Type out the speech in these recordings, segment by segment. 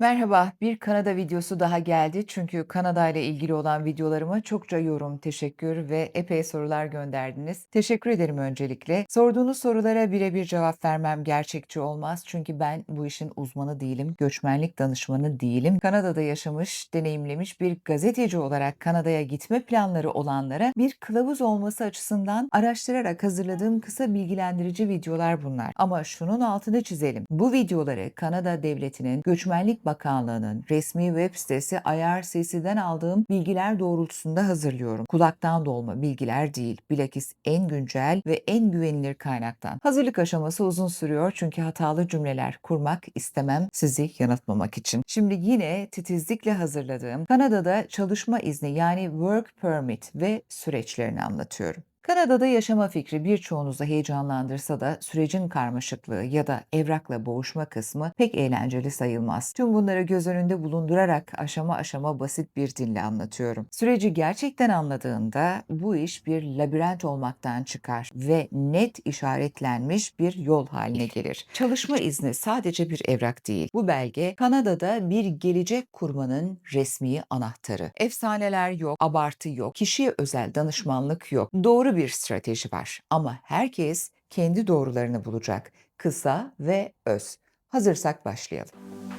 Merhaba, bir Kanada videosu daha geldi. Çünkü Kanada ile ilgili olan videolarıma çokça yorum, teşekkür ve epey sorular gönderdiniz. Teşekkür ederim öncelikle. Sorduğunuz sorulara birebir cevap vermem gerçekçi olmaz. Çünkü ben bu işin uzmanı değilim, göçmenlik danışmanı değilim. Kanada'da yaşamış, deneyimlemiş bir gazeteci olarak Kanada'ya gitme planları olanlara bir kılavuz olması açısından araştırarak hazırladığım kısa bilgilendirici videolar bunlar. Ama şunun altını çizelim. Bu videoları Kanada Devleti'nin Göçmenlik Bakanlığı'nın resmi web sitesi IRCC'den aldığım bilgiler doğrultusunda hazırlıyorum. Kulaktan dolma bilgiler değil, bilakis en güncel ve en güvenilir kaynaktan. Hazırlık aşaması uzun sürüyor çünkü hatalı cümleler kurmak istemem sizi yanıltmamak için. Şimdi yine titizlikle hazırladığım Kanada'da çalışma izni yani work permit ve süreçlerini anlatıyorum. Kanada'da yaşama fikri birçoğunuzu heyecanlandırsa da sürecin karmaşıklığı ya da evrakla boğuşma kısmı pek eğlenceli sayılmaz. Tüm bunları göz önünde bulundurarak aşama aşama basit bir dille anlatıyorum. Süreci gerçekten anladığında bu iş bir labirent olmaktan çıkar ve net işaretlenmiş bir yol haline gelir. Çalışma izni sadece bir evrak değil. Bu belge Kanada'da bir gelecek kurmanın resmi anahtarı. Efsaneler yok, abartı yok, kişiye özel danışmanlık yok. Doğru bir strateji var ama herkes kendi doğrularını bulacak. Kısa ve öz. Hazırsak başlayalım.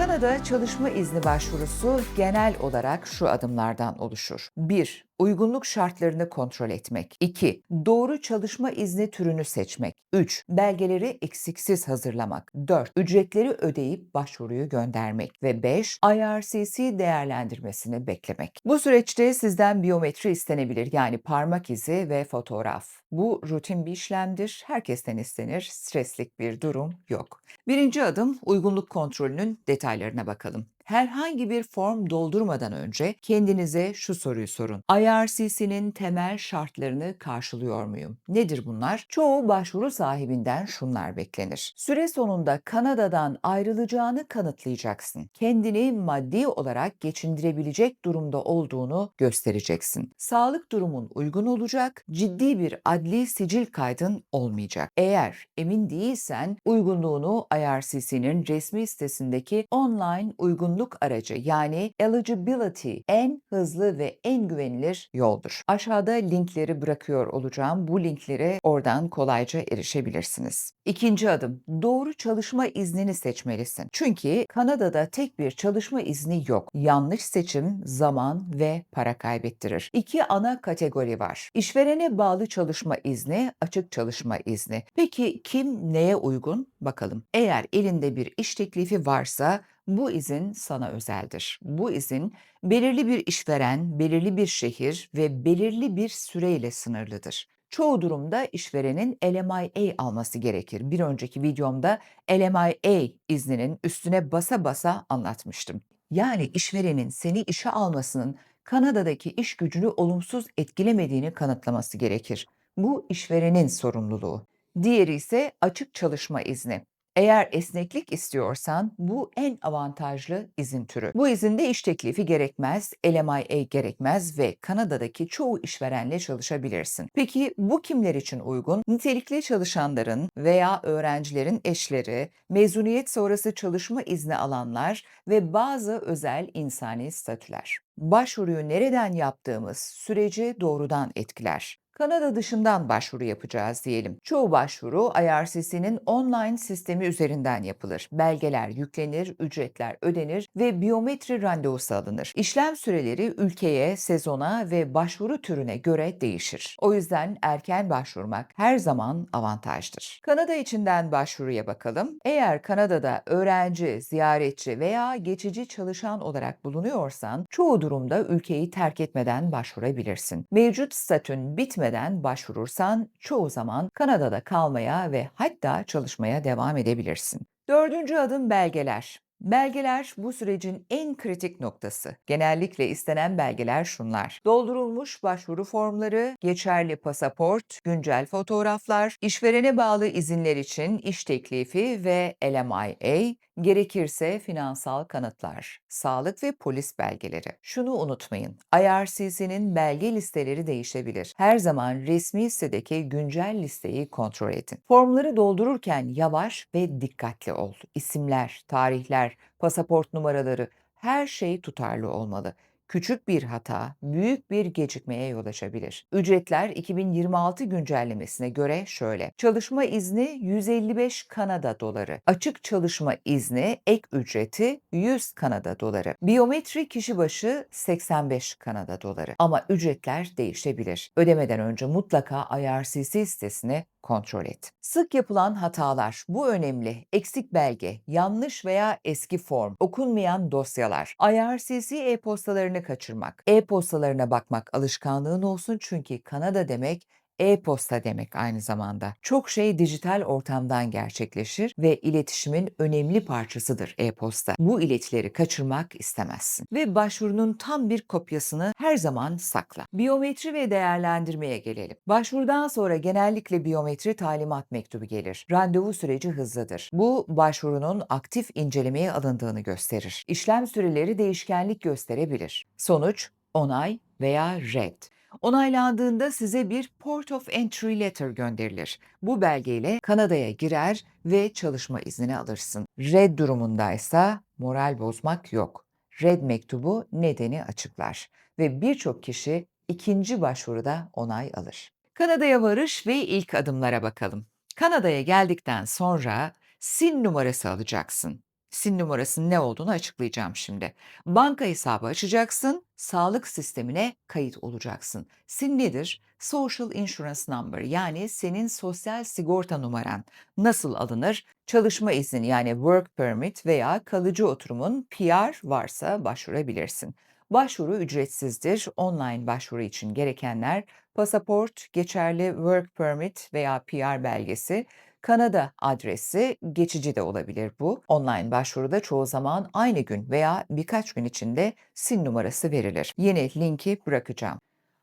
Kanada çalışma izni başvurusu genel olarak şu adımlardan oluşur. 1. Uygunluk şartlarını kontrol etmek. 2. Doğru çalışma izni türünü seçmek. 3. Belgeleri eksiksiz hazırlamak. 4. Ücretleri ödeyip başvuruyu göndermek. Ve 5. IRCC değerlendirmesini beklemek. Bu süreçte sizden biyometri istenebilir yani parmak izi ve fotoğraf. Bu rutin bir işlemdir. Herkesten istenir. Streslik bir durum yok. Birinci adım uygunluk kontrolünün detaylarına bakalım. Herhangi bir form doldurmadan önce kendinize şu soruyu sorun. IRCC'nin temel şartlarını karşılıyor muyum? Nedir bunlar? Çoğu başvuru sahibinden şunlar beklenir. Süre sonunda Kanada'dan ayrılacağını kanıtlayacaksın. Kendini maddi olarak geçindirebilecek durumda olduğunu göstereceksin. Sağlık durumun uygun olacak, ciddi bir adli sicil kaydın olmayacak. Eğer emin değilsen uygunluğunu IRCC'nin resmi sitesindeki online uygunluk aracı yani eligibility en hızlı ve en güvenilir yoldur. Aşağıda linkleri bırakıyor olacağım. Bu linklere oradan kolayca erişebilirsiniz. İkinci adım doğru çalışma iznini seçmelisin. Çünkü Kanada'da tek bir çalışma izni yok. Yanlış seçim zaman ve para kaybettirir. İki ana kategori var. İşverene bağlı çalışma izni, açık çalışma izni. Peki kim neye uygun? Bakalım. Eğer elinde bir iş teklifi varsa bu izin sana özeldir. Bu izin belirli bir işveren, belirli bir şehir ve belirli bir süreyle sınırlıdır. Çoğu durumda işverenin LMIA alması gerekir. Bir önceki videomda LMIA izninin üstüne basa basa anlatmıştım. Yani işverenin seni işe almasının Kanada'daki iş gücünü olumsuz etkilemediğini kanıtlaması gerekir. Bu işverenin sorumluluğu. Diğeri ise açık çalışma izni. Eğer esneklik istiyorsan bu en avantajlı izin türü. Bu izinde iş teklifi gerekmez, LMIA gerekmez ve Kanada'daki çoğu işverenle çalışabilirsin. Peki bu kimler için uygun? Nitelikli çalışanların veya öğrencilerin eşleri, mezuniyet sonrası çalışma izni alanlar ve bazı özel insani statüler. Başvuruyu nereden yaptığımız süreci doğrudan etkiler. Kanada dışından başvuru yapacağız diyelim. Çoğu başvuru IRCC'nin online sistemi üzerinden yapılır. Belgeler yüklenir, ücretler ödenir ve biyometri randevusu alınır. İşlem süreleri ülkeye, sezona ve başvuru türüne göre değişir. O yüzden erken başvurmak her zaman avantajdır. Kanada içinden başvuruya bakalım. Eğer Kanada'da öğrenci, ziyaretçi veya geçici çalışan olarak bulunuyorsan çoğu durumda ülkeyi terk etmeden başvurabilirsin. Mevcut statün bitmeden başvurursan çoğu zaman Kanada'da kalmaya ve hatta çalışmaya devam edebilirsin. Dördüncü adım belgeler. Belgeler bu sürecin en kritik noktası. Genellikle istenen belgeler şunlar. Doldurulmuş başvuru formları, geçerli pasaport, güncel fotoğraflar, işverene bağlı izinler için iş teklifi ve LMIA, gerekirse finansal kanıtlar, sağlık ve polis belgeleri. Şunu unutmayın, IRCC'nin belge listeleri değişebilir. Her zaman resmi sitedeki güncel listeyi kontrol edin. Formları doldururken yavaş ve dikkatli ol. İsimler, tarihler, pasaport numaraları, her şey tutarlı olmalı. Küçük bir hata büyük bir gecikmeye yol açabilir. Ücretler 2026 güncellemesine göre şöyle. Çalışma izni 155 Kanada doları. Açık çalışma izni ek ücreti 100 Kanada doları. Biyometri kişi başı 85 Kanada doları. Ama ücretler değişebilir. Ödemeden önce mutlaka IRCC sitesine kontrol et. Sık yapılan hatalar, bu önemli. Eksik belge, yanlış veya eski form, okunmayan dosyalar, IRCC e-postalarını kaçırmak, e-postalarına bakmak alışkanlığın olsun çünkü Kanada demek e-posta demek aynı zamanda. Çok şey dijital ortamdan gerçekleşir ve iletişimin önemli parçasıdır e-posta. Bu iletileri kaçırmak istemezsin. Ve başvurunun tam bir kopyasını her zaman sakla. Biyometri ve değerlendirmeye gelelim. Başvurudan sonra genellikle biyometri talimat mektubu gelir. Randevu süreci hızlıdır. Bu başvurunun aktif incelemeye alındığını gösterir. İşlem süreleri değişkenlik gösterebilir. Sonuç onay veya red. Onaylandığında size bir Port of Entry Letter gönderilir. Bu belgeyle Kanada'ya girer ve çalışma iznini alırsın. Red durumundaysa moral bozmak yok. Red mektubu nedeni açıklar ve birçok kişi ikinci başvuruda onay alır. Kanada'ya varış ve ilk adımlara bakalım. Kanada'ya geldikten sonra SIN numarası alacaksın. SIN numarasının ne olduğunu açıklayacağım şimdi. Banka hesabı açacaksın, sağlık sistemine kayıt olacaksın. SIN nedir? Social Insurance Number yani senin sosyal sigorta numaran. Nasıl alınır? Çalışma izni yani Work Permit veya kalıcı oturumun PR varsa başvurabilirsin. Başvuru ücretsizdir. Online başvuru için gerekenler pasaport, geçerli Work Permit veya PR belgesi, Kanada adresi geçici de olabilir bu. Online başvuruda çoğu zaman aynı gün veya birkaç gün içinde SIN numarası verilir. Yine linki bırakacağım.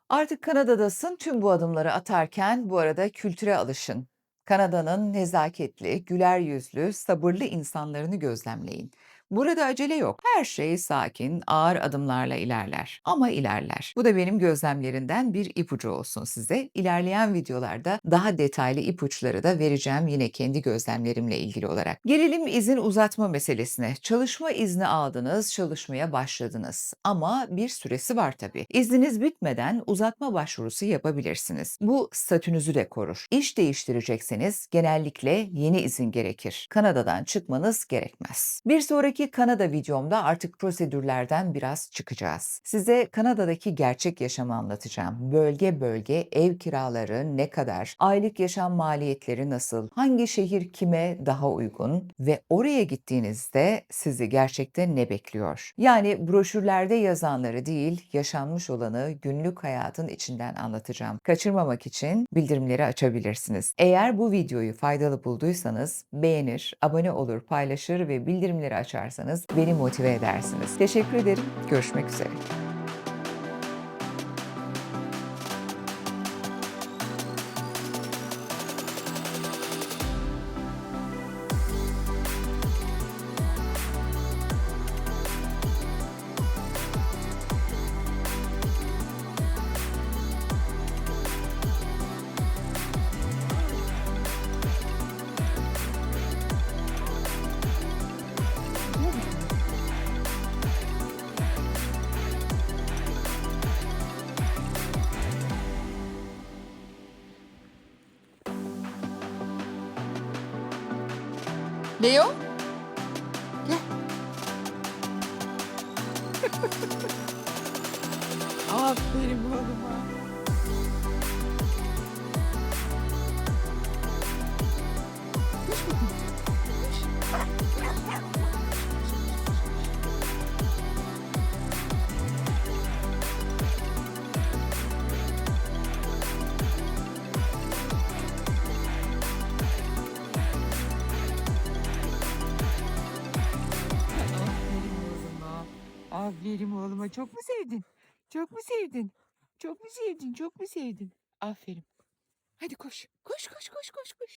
Artık Kanada'dasın tüm bu adımları atarken bu arada kültüre alışın. Kanada'nın nezaketli, güler yüzlü, sabırlı insanlarını gözlemleyin. Burada acele yok. Her şey sakin, ağır adımlarla ilerler. Ama ilerler. Bu da benim gözlemlerinden bir ipucu olsun size. İlerleyen videolarda daha detaylı ipuçları da vereceğim yine kendi gözlemlerimle ilgili olarak. Gelelim izin uzatma meselesine. Çalışma izni aldınız, çalışmaya başladınız. Ama bir süresi var tabii. İzniniz bitmeden uzatma başvurusu yapabilirsiniz. Bu statünüzü de korur. İş değiştirecekseniz genellikle yeni izin gerekir. Kanada'dan çıkmanız gerekmez. Bir sonraki Kanada videomda artık prosedürlerden biraz çıkacağız. Size Kanada'daki gerçek yaşamı anlatacağım. Bölge bölge ev kiraları ne kadar, aylık yaşam maliyetleri nasıl, hangi şehir kime daha uygun ve oraya gittiğinizde sizi gerçekten ne bekliyor? Yani broşürlerde yazanları değil, yaşanmış olanı günlük hayatın içinden anlatacağım. Kaçırmamak için bildirimleri açabilirsiniz. Eğer bu videoyu faydalı bulduysanız beğenir, abone olur, paylaşır ve bildirimleri açarsanız beni motive edersiniz. Teşekkür ederim. Görüşmek üzere. Leo? Gel. Aferin oğluma. Koş bakayım. Aferin oğluma. Çok mu sevdin? Çok mu sevdin? Çok mu sevdin? Çok mu sevdin? Aferin. Hadi koş. Koş koş koş koş koş.